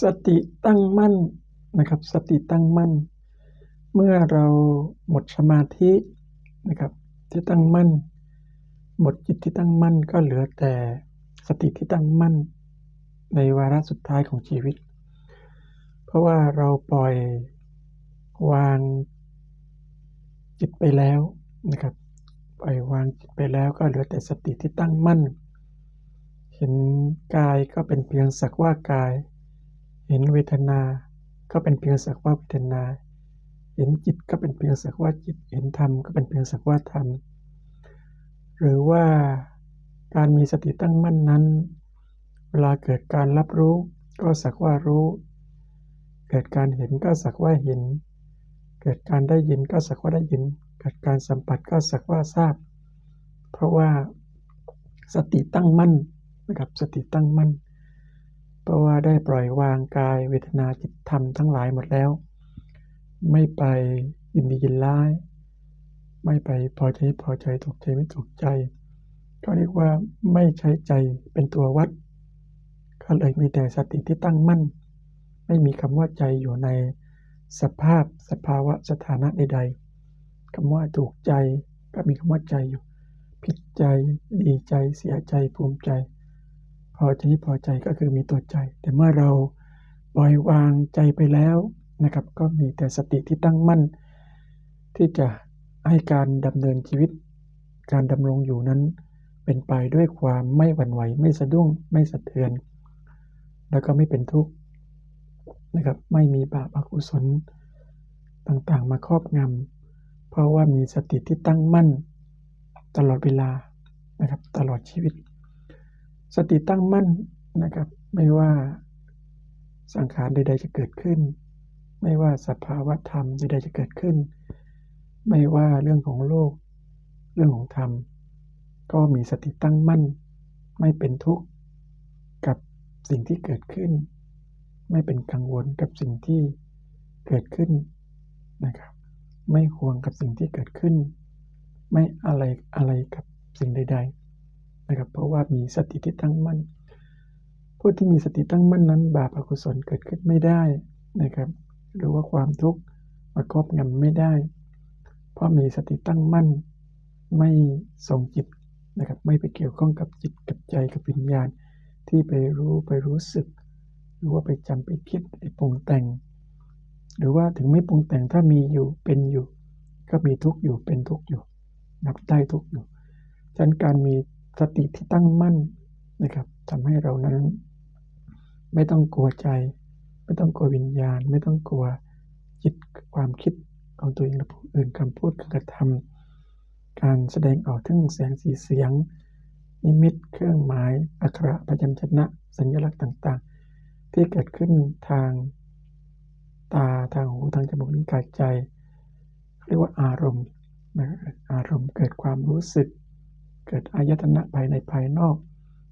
สติตั้งมั่นนะครับ สติตั้งมั่น เมื่อเราหมดสมาธินะครับที่ตั้งมั่น หมดจิตที่ตั้งมั่นก็เหลือแต่สติที่ตั้งมั่น ในวาระสุดท้ายของชีวิต เพราะว่าเราปล่อยวางจิตไปแล้วนะครับปล่อยวางจิตไปแล้วก็เหลือแต่สติที่ตั้งมั่น เห็นกายก็เป็นเพียงสักว่ากาย เห็นเวทนา ก็เป็นเพียงสักว่าเวทนา เห็นจิตก็เป็นเพียงสักว่าจิต เห็นธรรมก็เป็นเพียงสักว่าธรรม หรือว่าการมีสติตั้งมั่นนั้น เวลาเกิดการรับรู้ก็สักว่ารู้ เกิดการเห็นก็สักว่าเห็น เกิดการได้ยินก็สักว่าได้ยิน เกิดการสัมผัสก็สักว่าทราบ เพราะว่าสติตั้งมั่นนะครับ สติตั้งมั่น เพราะว่าได้ปล่อยวางกายเวทนาจิตธรรมทั้งหลายหมดแล้ว ไม่ไปยินดียินร้าย ไม่ไปพอใจพอใจถูกใจไม่ถูกใจ ก็เรียกว่าไม่ใช้ใจเป็นตัววัด ก็เลยมีแต่สติที่ตั้งมั่น ไม่มีคำว่าใจอยู่ในสภาพสภาวะสถานะใดๆคำว่าถูกใจก็มีคำว่าใจอยู่ ผิดใจดีใจเสียใจภูมิใจ อใจพอใจก็คือมีตัวใจ แต่เมื่อเราปล่อยวางใจไปแล้วนะครับ ก็มีแต่สติที่ตั้งมั่น ที่จะให้การดำเนินชีวิต การดำรงอยู่นั้น เป็นไปด้วยความไม่หวั่นไหว ไม่สะดุ้งไม่สะเทือน แล้วก็ไม่เป็นทุกข์นะครับไม่มีบาปอกุศลต่างๆ มาครอบงำเพราะว่ามีสติที่ตั้งมั่น ตลอดเวลานะครับตลอดชีวิต สติตั้งมั่นนะครับ ไม่ว่าสังขารใด ๆ จะเกิดขึ้น ไม่ว่าสภาวะธรรมใดๆจะเกิดขึ้น ไม่ว่าเรื่องของโลก เรื่องของธรรม ก็มีสติตั้งมั่น ไม่เป็นทุกข์กับสิ่งที่เกิดขึ้น ไม่เป็นกังวลกับสิ่งที่เกิดขึ้นนะครับ ไม่ห่วงกับสิ่งที่เกิดขึ้น ไม่อะไรอะไรกับสิ่งใด ๆ นะครับ เพราะว่ามีสติที่ตั้งมั่น ผู้ที่มีสติตั้งมั่นนั้น บาปอกุศลเกิดขึ้นไม่ได้นะครับ หรือว่าความทุกข์มาครอบงำไม่ได้ เพราะมีสติตั้งมั่น ไม่ส่งจิตนะครับ ไม่ไปเกี่ยวข้องกับจิตกับใจกับวิญญาณ ที่ไปรู้ไปรู้สึก หรือว่าไปจำไปคิดไปปรุงแต่ง หรือว่าถึงไม่ปรุงแต่งถ้ามีอยู่เป็นอยู่ ก็มีทุกข์อยู่เป็นทุกข์อยู่นับได้ทุกข์อยู่ฉะนั้นการมี สติที่ตั้งมั่นนะครับทำให้เรานั้น ไม่ต้องกลัวใจ ไม่ต้องกลัววิญญาณ ไม่ต้องกลัวจิตความคิดของตัวเองและผู้อื่นคำพูดการกระทำการแสดงออกทั้งแสงสีเสียง นิมิตเครื่องหมายอักขระพยัญชนะ สัญลักษณ์ต่างๆ ที่เกิดขึ้นทางตาทางหูทางจมูกนิ้วกายใจ เรียกว่าอารมณ์นะอารมณ์เกิดความรู้สึก เกิดอายตนะภายในภายนอก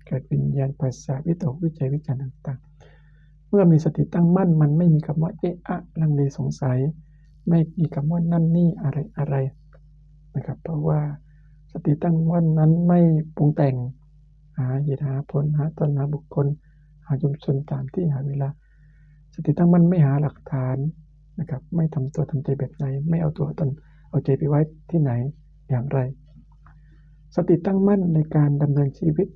เกิดวิญญาณภาษาวิตกวิจัยวิจารณ์ต่างๆ เมื่อมีสติตั้งมั่นมันไม่มีคำว่าเอะอะลังเลสงสัย ไม่มีคำว่านั่นนี่อะไรอะไรนะครับ เพราะว่าสติตั้งมั่นนั้นไม่ปรุงแต่งหาเหตุหาผลหาตนหาบุคคล หาชุมชนตามที่หาเวลา สติตั้งมั่นไม่หาหลักฐานนะครับ ไม่ทำตัวทำใจแบบไหน ไม่เอาตัวตนเอาใจไปไว้ที่ไหนอย่างไร สติตั้งมั่นในการดำเนินชีวิต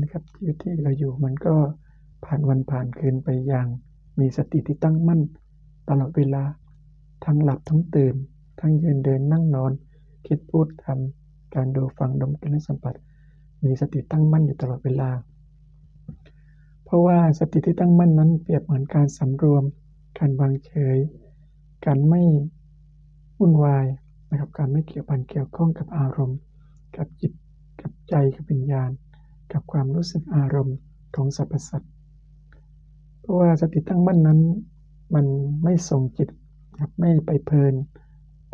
นะครับชีวิตที่เราอยู่มันก็ผ่านวันผ่านคืนไปอย่าง มีสติที่ตั้งมั่น ตลอดเวลา ทั้งหลับทั้งตื่น ทั้งยืนเดินนั่งนอน คิดพูดทำการดูฟังดมกลิ่นสัมผัส มีสติตั้งมั่นอยู่ตลอดเวลา เพราะว่าสติที่ตั้งมั่นนั้นเปรียบเหมือนการสำรวม การวางเฉย การไม่วุ่นวายนะครับการไม่เกี่ยวพันเกี่ยวข้องกับอารมณ์ กับจิต กับใจกับวิญญาณ กับความรู้สึกอารมณ์ของสรรพสัตว์เพราะว่าสติตั้งมั่นนั้น มันไม่ส่งจิตครับไม่ไปเพลิน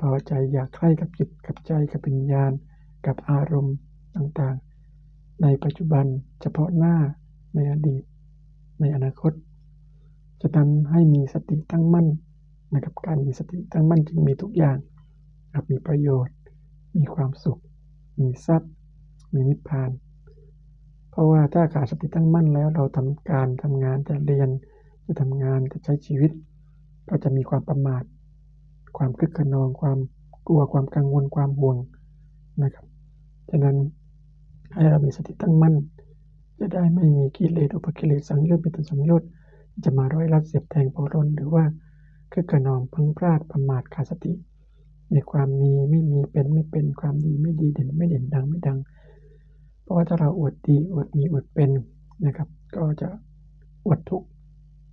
พอใจอยากใคร่กับจิตกับใจกับวิญญาณ กับอารมณ์ต่างๆ ในปัจจุบันเฉพาะหน้าในอดีต ในอนาคตจะทำให้มีสติตั้งมั่นนะครับการมีสติตั้งมั่นจึงมีทุกอย่างครับมีประโยชน์ มีความสุข มีทรัพย์ มีนิพพาน เพราะว่าถ้าขาดสติตั้งมั่นแล้ว เราทำการทำงานจะเรียนจะทำงานจะใช้ชีวิต ก็จะมีความประมาท ความคึกขนอง ความกลัวความกังวลความห่วงนะครับฉะนั้นให้เรามีสติตั้งมั่น จะได้ไม่มีกิเลสอุปกิเลสสังโยชน์เป็นต้นสังโยชน์จะมาร้อยลัดเสียบแทงเผารนหรือว่าคึกขนองพังพลาดประมาทขาดสติ ในความมีไม่มีเป็นไม่เป็นความดีไม่ดีเด่นไม่เด่นดังไม่ดัง ราะว่าถ้าเราอวดดีอวดมีอวดเป็นนะครับ ก็จะอวดทุกข์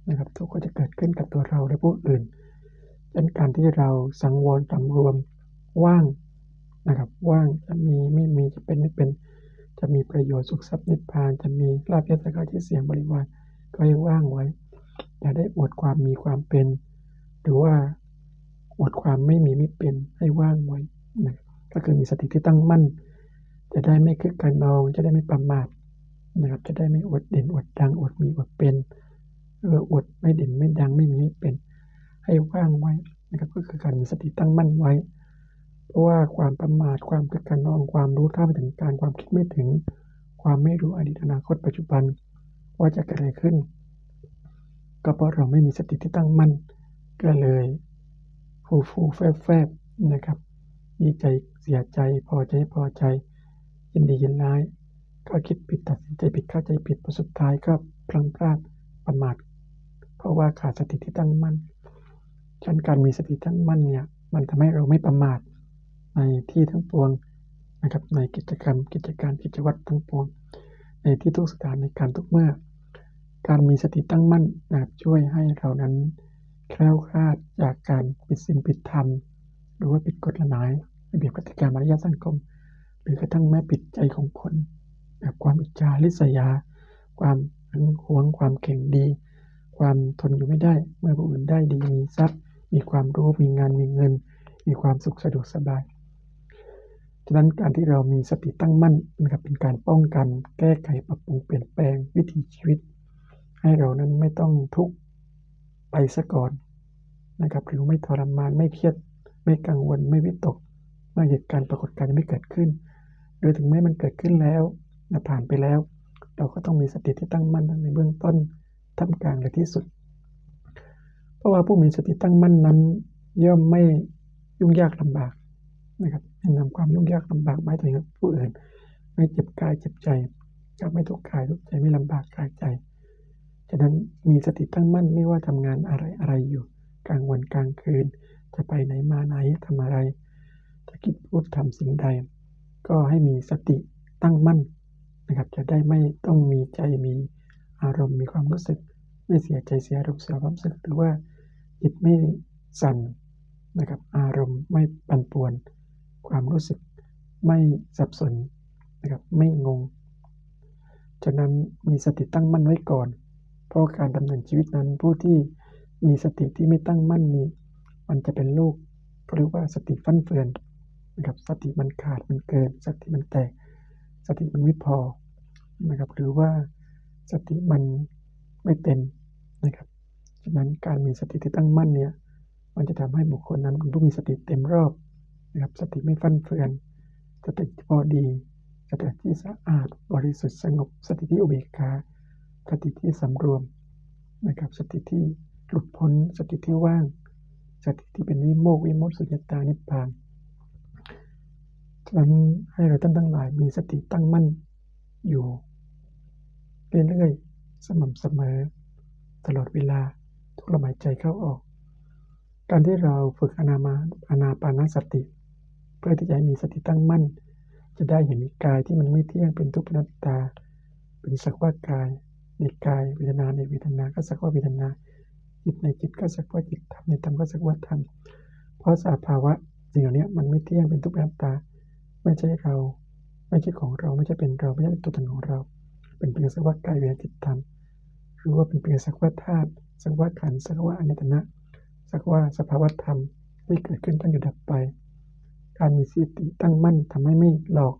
นะครับ ทุกข์ก็จะเกิดขึ้นกับตัวเราและผู้อื่นดังนั้นการที่เราสังวรสำรวมว่างนะครับว่างจะมีไม่มีจะเป็นไม่เป็นจะมีประโยชน์สุขทรัพย์นิพพานจะมีลาภยศการที่เสียงบริวารก็ให้ว่างไว้อย่าได้อวดความมีความเป็น หรือว่าอวดความไม่มีไม่เป็นให้ว่างไว้นะก็คือมีสติที่ตั้งมั่น จะได้ไม่คึกขนอง จะได้ไม่ประมาทนะครับ จะได้ไม่อดเด่นอดดังอดมีอดเป็นเอออดไม่เด่นไม่ดังไม่มีไม่เป็น ให้ว่างไว้นะครับก็คือการมีสติตั้งมั่นไว้ เพราะว่าความประมาทความคึกขนอง ความรู้เท่าไม่ถึงการความคิดไม่ถึง ความไม่รู้อดีตอนาคตปัจจุบัน ว่าจะเกิดอะไรขึ้น ก็เพราะเราไม่มีสติที่ตั้งมั่นก็เลยฟูฟูแฟบแฟบนะครับดีใจเสียใจพอใจพอใจ ยินดียินร้าย ก็คิดผิดตัดสินใจผิดเข้าใจผิดพอสุดท้ายก็พลังพลาดประมาทเพราะว่าขาดสติที่ตั้งมั่นฉันการมีสติตั้งมั่นเนี่ยมันทำให้เราไม่ประมาทในที่ทั้งปวงนะครับในกิจกรรม กิจการกิจวัตรทั้งปวง ในที่ทุกสถานในการทุกเมื่อ การมีสติตั้งมั่นนะครับช่วยให้เรานั้นแคล้วคลาดจากการผิดศีลผิดธรรม หรือว่าผิดกฎหมายระเบียบกติกามารยาทสังคม รือกระทั่งแม้ผิดใจของคนแบบความอิจฉาริษยา ความหึงหวง ความเข่งดี ความทนอยู่ไม่ได้ เมื่อผู้อื่นได้ดีมีทรัพย์ มีความรู้มีงานมีเงิน มีความสุขสะดวกสบายฉะนั้นการที่เรามีสติตั้งมั่นนะครับเป็นการป้องกันแก้ไขปรับปรุงเปลี่ยนแปลงวิถีชีวิต ให้เรานั้นไม่ต้องทุกข์ไปซะก่อนนะครับหรือไม่ทรมานไม่เครียด ไม่กังวลไม่วิตกเมื่อเหตุการณ์ปรากฏการณ์ไม่เกิดขึ้น โดยถึงแม้มันเกิดขึ้นแล้วนะผ่านไปแล้ว เราก็ต้องมีสติที่ตั้งมั่นในเบื้องต้นท่ามกลางและที่สุด เพราะว่าผู้มีสติตั้งมั่นนั้น ย่อมไม่ยุ่งยากลำบากนะครับไม่นำความยุ่งยากลำบากมาให้ตัวเองกับผู้อื่น ไม่เจ็บกายเจ็บใจก็ไม่ทุกข์กายทุกใจไม่ลำบากกายใจ ฉะนั้นมีสติตั้งมั่นไม่ว่าทำงานอะไรอะไรอยู่ กลางวันกลางคืน จะไปไหนมาไหนทำอะไร จะคิดพูดทำสิ่งใด ก็ให้มีสติตั้งมั่นนะครับ จะได้ไม่ต้องมีใจมีอารมณ์มีความรู้สึก ไม่เสียใจเสียอารมณ์เสียความรู้สึกหรือว่าจิตไม่สั่นนะครับ อารมณ์ไม่ปั่นป่วน ความรู้สึกไม่สับสนนะครับไม่งงฉะนั้นมีสติตั้งมั่นไว้ก่อน เพราะการดำเนินชีวิตนั้นผู้ที่มีสติที่ไม่ตั้งมั่นนี้ มันจะเป็นลูกเรียกว่าสติฟั่นเฟือน นะครับสติมันขาดมันเกิน สติมันแตก สติมันไม่พอนะครับหรือว่าสติมันไม่เต็มนะครับฉะนั้นการมีสติที่ตั้งมั่นเนี่ยมันจะทำให้บุคคลนั้นเป็นผู้มีสติเต็มรอบนะครับสติไม่ฟั่นเฟือน สติพอดีสติที่สะอาดบริสุทธิ์สงบ สติที่อุเบกขาสติที่สำรวมนะครับสติที่หลุดพ้นสติที่ว่าง สติที่เป็นวิโมกข์วิมุตติสุญญตานิพพาน ฉะนั้นให้เราท่านทั้งหลายมีสติตั้งมั่นอยู่ เรื่อยๆ สม่ำเสมอ ตลอดเวลาทุกลมหายใจเข้าออก การที่เราฝึกอนามาอานาปานสติ เพื่อที่จะให้มีสติตั้งมั่น จะได้เห็นกายที่มันไม่เที่ยงเป็นทุกข์เป็นนัตตา เป็นสักว่ากายในกายเวทนาในเวทนาก็สักว่าเวทนาจิตในจิตก็สักว่าจิตธรรมในธรรมก็สักว่าธรรมเพราะสภาวะสิ่งเหล่านี้มันไม่เที่ยงเป็นทุกข์เป็นนัตตา ไม่ใช่เรา ไม่ใช่ของเราไม่ใช่เป็นเราไม่ใช่เป็นตัวตนของเรา เป็นเพียงสักว่ากายเวทนาจิตธรรมหรือว่าเป็นเพียงสักว่าธาตุสักว่าขันสักว่าอายตนะสักว่าสภาวธรรมที่เกิดขึ้นตั้งอยู่ดับไป การมีสติตั้งมั่นทำให้ไม่หลอก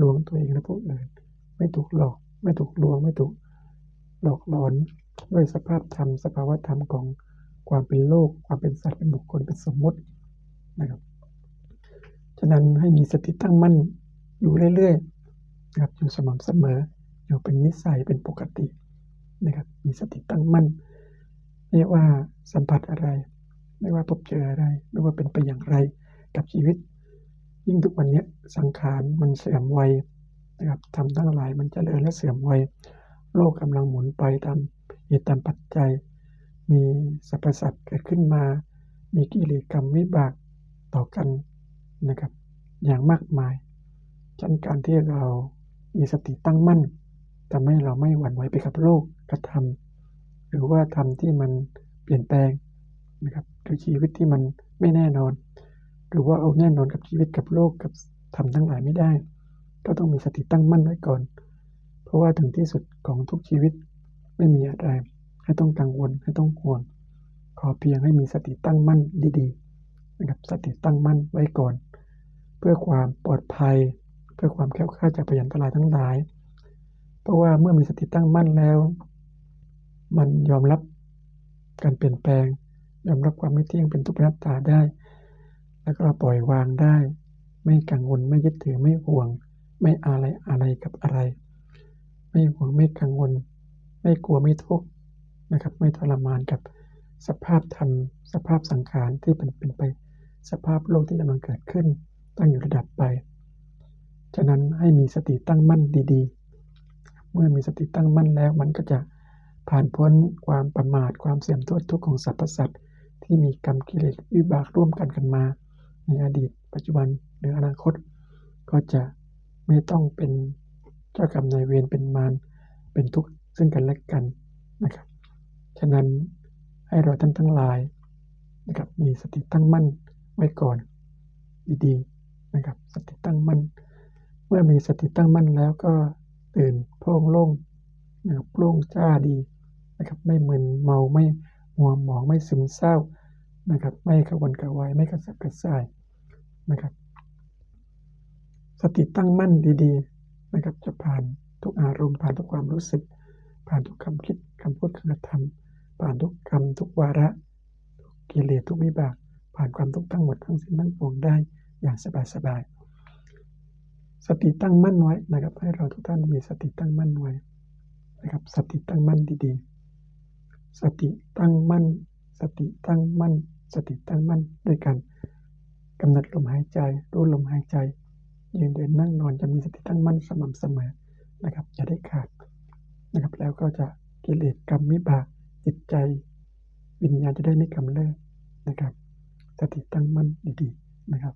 ลวงตัวเองและผู้อื่นไม่ถูกหลอก ไม่ถูกลวง ไม่ถูกหลอกหลอนด้วยสภาพธรรม สภาวธรรมของความเป็นโลก ความเป็นสัตว์เป็นบุคคลเป็นสมมตินะครับ ฉะนั้นให้มีสติตั้งมั่นอยู่เรื่อยๆนะครับอยู่สม่ำเสมอ อยู่เป็นนิสัยเป็นปกตินะครับ มีสติตั้งมั่นไม่ว่าสัมผัสอะไร ไม่ว่าพบเจออะไร ไม่ว่าเป็นไปอย่างไรกับชีวิต ยิ่งทุกวันนี้สังขารมันเสื่อมวัยนะครับทำทั้งหลายมันจเจริญและเสื่อมวัยโลกกำลังหมุนไปตามเหตุตามปัจจัย มีสรรพสัตว์เกิดขึ้นมา มีกิเลสกรรมวิบากต่อกัน นะครับ อย่างมากมายฉะนั้นการที่เรามีสติตั้งมั่นทำให้เราไม่หวั่นไหวไปกับโลกกระทำหรือว่าทำที่มันเปลี่ยนแปลงนะครับคือชีวิตที่มันไม่แน่นอน หรือว่าเอาแน่นอนกับชีวิตกับโลกกับทำทั้งหลายไม่ได้ ก็ต้องมีสติตั้งมั่นไว้ก่อน เพราะว่าถึงที่สุดของทุกชีวิตไม่มีอะไรให้ต้องกังวลให้ต้องห่วง ขอเพียงให้มีสติตั้งมั่นดีๆนะครับสติตั้งมั่นไว้ก่อน เพื่อความปลอดภัย เพื่อความแคล้วคลาดจากพยันตรายทั้งหลาย เพราะว่าเมื่อมีสติตั้งมั่นแล้ว มันยอมรับการเปลี่ยนแปลง ยอมรับความไม่เที่ยงเป็นทุกข์นัตตาได้ แล้วก็ปล่อยวางได้ ไม่กังวลไม่ยึดถือไม่ห่วง ไม่อะไรอะไรกับอะไร ไม่ห่วงไม่กังวล ไม่กลัวไม่ทุกข์นะครับไม่ทรมานกับสภาพธรรม สภาพสังขารที่เป็นเป็นไป สภาพโลกที่กำลังเกิดขึ้น ตั้งอยู่ระดับไป ฉะนั้นให้มีสติตั้งมั่นดีๆ เมื่อมีสติตั้งมั่นแล้ว มันก็จะผ่านพ้นความประมาทความเสื่อมโทษทุกข์ของสรรพสัตว์ที่มีกรรมกิเลสวิบากร่วมกันกันมา ในอดีต ปัจจุบันหรืออนาคต ก็จะไม่ต้องเป็นเจ้ากรรมนายเวรเป็นมารเป็นทุกข์ซึ่งกันและกันนะครับ ฉะนั้นให้เราท่านทั้งหลายนะครับมีสติตั้งมั่นไว้ก่อน ดีๆ นะครับ สติตั้งมั่น เมื่อมีสติตั้งมั่นแล้วก็ตื่นโพร่งโล่งนะครับโล่งจ้าดีนะครับ ไม่มึนเมาไม่มัวหมองไม่ซึมเศร้านะครับ ไม่กระวนกระวายไม่กระสับกระส่ายนะครับ สติตั้งมั่นดีๆนะครับ จะผ่านทุกอารมณ์ผ่านทุกความรู้สึก ผ่านทุกคำคิดคำพูดคำกระทำผ่านทุกคำทุกวาระ ทุกกิเลสทุกวิบาก ผ่านความทุกข์ทั้งหมดทั้งสิ้นทั้งปวงได้ อย่างสบายๆ สติตั้งมั่นไว้นะครับ ให้เราทุกท่านมีสติตั้งมั่นไว้นะครับ สติตั้งมั่นดีๆ สติตั้งมั่น สติตั้งมั่น สติตั้งมั่นด้วยกันกำหนดลมหายใจรู้ลมหายใจยืนเดินนั่งนอนจะมีสติตั้งมั่นสม่ำเสมอนะครับอย่าได้ขาดนะครับแล้วก็จะกิเลสกรรมวิบากจิตใจ วิญญาณจะได้ไม่กำเริบนะครับ สติตั้งมั่นดีๆนะครับ